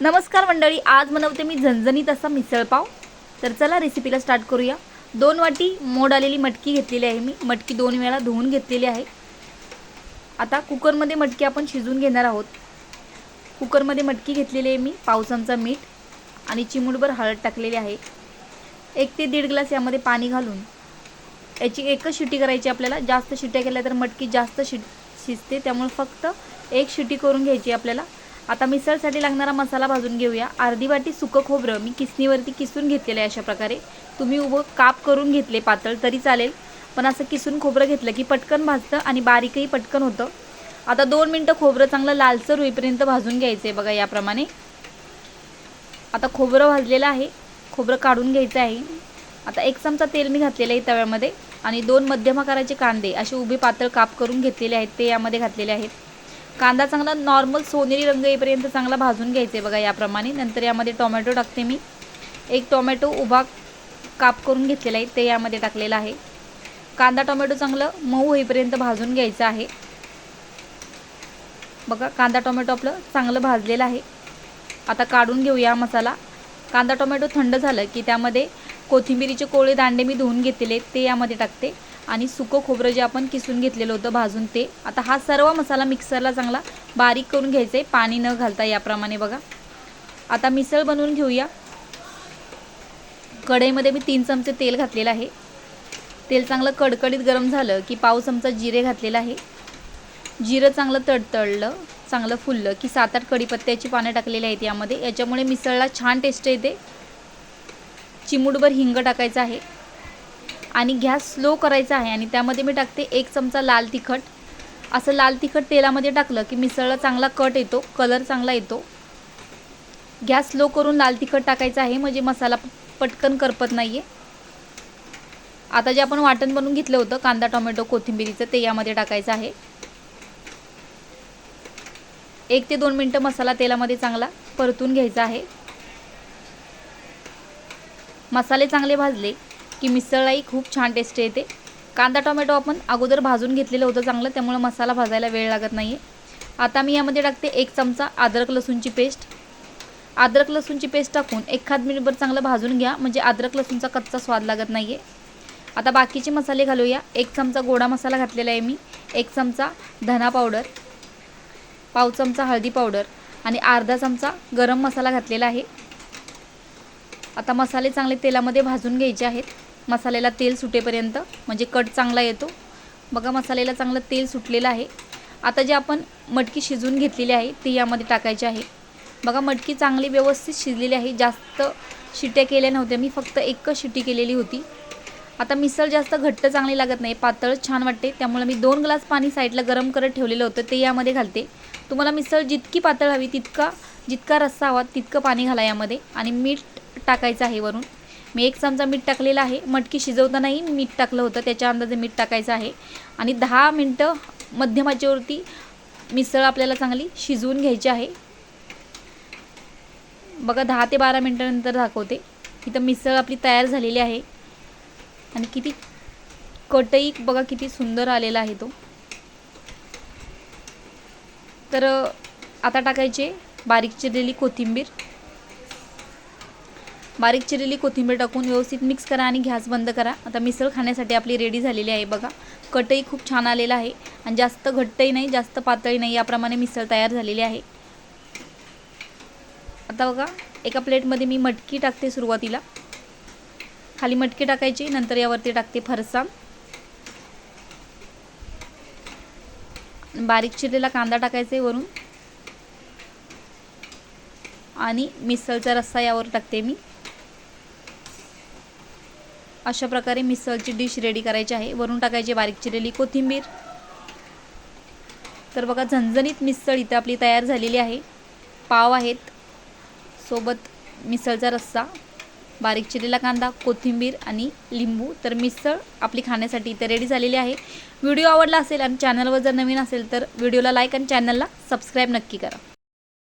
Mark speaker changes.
Speaker 1: नमस्कार मंडळी आज बनवते मी झणझणीत असा मिसळपाव तर चला रेसिपीला स्टार्ट करूया. दोन वाटी मोड आलेली मटकी घेतलेली आहे मी. मटकी दोन वेळा धुवून घेतलेली आहे. आता कुकरमध्ये मटकी आपण शिजून घेणार आहोत. कुकरमध्ये मटकी घेतलेली आहे मी पाव चमचा मीठ आणि चिमूटभर हळद टाकलेली आहे. एक ते दीड ग्लास यामध्ये पाणी घालून याची एकच शिटी करायची आपल्याला. जास्त शिट्या केल्या तर मटकी जास्त शिट शिजते. त्यामुळे फक्त एक शिटी करून घ्यायची आपल्याला. आता मिसळसाठी लागणारा मसाला भाजून घेऊया. अर्धी वाटी सुकं खोबरं मी किसणीवरती किसून घेतलेलं आहे अशा प्रकारे. तुम्ही उभं काप करून घेतले पातळ तरी चालेल. पण असं किसून खोबरं घेतलं की पटकन भाजतं आणि बारीकही पटकन होतं. आता दोन मिनटं खोबरं चांगलं लालसर होईपर्यंत भाजून घ्यायचं आहे बघा याप्रमाणे. आता खोबरं भाजलेलं आहे. खोबरं काढून घ्यायचं आहे. आता एक चमचा तेल मी घातलेलं आहे तव्यामध्ये. आणि दोन मध्यम आकाराचे कांदे असे उभे पातळ काप करून घेतलेले आहेत. ते यामध्ये घातलेले आहेत. कांदा चांगला नॉर्मल सोनेरी रंग येईपर्यंत चांगला भाजून घ्यायचे बघा याप्रमाणे. नंतर यामध्ये टोमॅटो टाकते मी. एक टोमॅटो उभा काप करून घेतलेला आहे ते यामध्ये टाकलेलं आहे. कांदा टोमॅटो चांगलं मऊ होईपर्यंत भाजून घ्यायचं आहे. बघा कांदा टोमॅटो आपलं चांगलं भाजलेलं आहे. आता काढून घेऊया मसाला. कांदा टोमॅटो थंड झालं की त्यामध्ये कोथिंबिरीचे कोळे दांडे मी धुवून घेतलेले ते यामध्ये टाकते. आणि सुकं खोबरं जे आपण किसून घेतलेलं होतं भाजून ते. आता हा सर्व मसाला मिक्सरला चांगला बारीक करून घ्यायचा आहे पाणी न घालता याप्रमाणे बघा. आता मिसळ बनवून घेऊया. कढईमध्ये मी तीन चमचे तेल घातलेलं आहे. तेल चांगलं कडकडीत गरम झालं की पाव चमचा जिरे घातलेलं आहे. जिरं चांगलं तडतडलं चांगलं फुललं की सात आठ कढीपत्त्याची पानं टाकलेली आहेत यामध्ये. याच्यामुळे मिसळला छान टेस्ट येते. चिमूटभर हिंग टाकायचं आहे. आणि गॅस स्लो करायचा आहे आणि त्यामध्ये मी टाकते एक चमचा लाल तिखट. असं लाल तिखट तेलामध्ये टाकलं की मिसळला चांगला कट येतो कलर चांगला येतो. गॅस स्लो करून लाल तिखट टाकायचं आहे म्हणजे मसाला पटकन करपत नाही आहे आता जे आपण वाटण बनवून घेतलं होतं कांदा टोमॅटो कोथिंबिरीचं ते यामध्ये टाकायचं आहे. एक ते दोन मिनटं मसाला तेलामध्ये चांगला परतून घ्यायचा आहे. मसाले चांगले भाजले की मिसळलाही खूप छान टेस्ट येते. कांदा टोमॅटो आपण अगोदर भाजून घेतलेलं होतं चांगलं त्यामुळे मसाला भाजायला वेळ लागत नाही आहे आता मी यामध्ये टाकते एक चमचा अद्रक लसूणची पेस्ट अद्रक लसूणची पेस्ट टाकून एखाद मिनिटभर चांगलं भाजून घ्या म्हणजे अद्रक लसूणचा कच्चा स्वाद लागत नाही आहे आता बाकीचे मसाले घालूया. एक चमचा गोडा मसाला घातलेला आहे मी. एक चमचा धना पावडर पाव चमचा हळदी पावडर आणि अर्धा चमचा गरम मसाला घातलेला आहे. आता मसाले चांगले तेलामध्ये भाजून घ्यायचे आहेत. मसाल्याला तेल सुटेपर्यंत म्हणजे कट चांगला येतो. बघा मसाल्याला चांगलं तेल सुटलेलं आहे. आता जे आपण मटकी शिजवून घेतलेली आहे ती यामध्ये टाकायची आहे. बघा मटकी चांगली व्यवस्थित शिजलेली आहे. जास्त शिट्या केल्या नव्हत्या. मी फक्त एकच शिट्टी केलेली होती. आता मिसळ जास्त घट्ट चांगली लागत नाही. पातळच छान वाटते. त्यामुळे मी दोन ग्लास पाणी साईडला गरम करत ठेवलेलं होतं. ते यामध्ये घालते. तुम्हाला मिसळ जितकी पातळ हवी तितका जितका रस्सा हवा तितकं पाणी घाला यामध्ये. आणि मीठ टाकायचं आहे वरून. मी एक चमचा मीठ टाकलेला आहे. मटकी शिजवतानाही मीठ टाकलं होतं. त्याच्या अंदाजे मीठ टाकायचं आहे. आणि दहा मिनटं मध्यमाच्यावरती मिसळ आपल्याला चांगली शिजवून घ्यायची आहे. बघा दहा ते बारा मिनटानंतर दाखवते. इथं मिसळ आपली तयार झालेली आहे. आणि किती कटई बघा किती सुंदर आलेला आहे तो. तर आता टाकायचे बारीक चिरलेली कोथिंबीर. बारीक चिरलेली कोथिंबीर टाकून व्यवस्थित मिक्स करा आणि गॅस बंद करा. आता मिसळ खाण्यासाठी आपली रेडी झालेली आहे बघा. कटही खूप छान आलेला आहे. आणि जास्त घट्टही नाही जास्त पातळी नाही. याप्रमाणे मिसळ तयार झालेली आहे. आता बघा एका प्लेटमध्ये मी मटकी टाकते सुरुवातीला. खाली मटकी टाकायची नंतर यावरती टाकते फरसाण बारीक चिरलेला कांदा टाकायचा वरून. आणि मिसळचा रस्सा यावर टाकते मी. अशा प्रकारे मिसळची डिश रेडी करायची आहे. वरून टाकायची बारीक चिरलेली कोथिंबीर. तर बघा झणझणीत मिसळ इथं आपली तयार झालेली आहे. पाव आहेत. सोबत मिसळचा रस्सा बारीक चिरलेला कांदा कोथिंबीर आणि लिंबू. तर मिसळ आपली खाण्यासाठी इथं रेडी झालेली आहे. व्हिडिओ आवडला असेल आणि चॅनलवर जर नवीन असेल तर व्हिडिओला लाईक आणि चॅनलला सबस्क्राईब नक्की करा.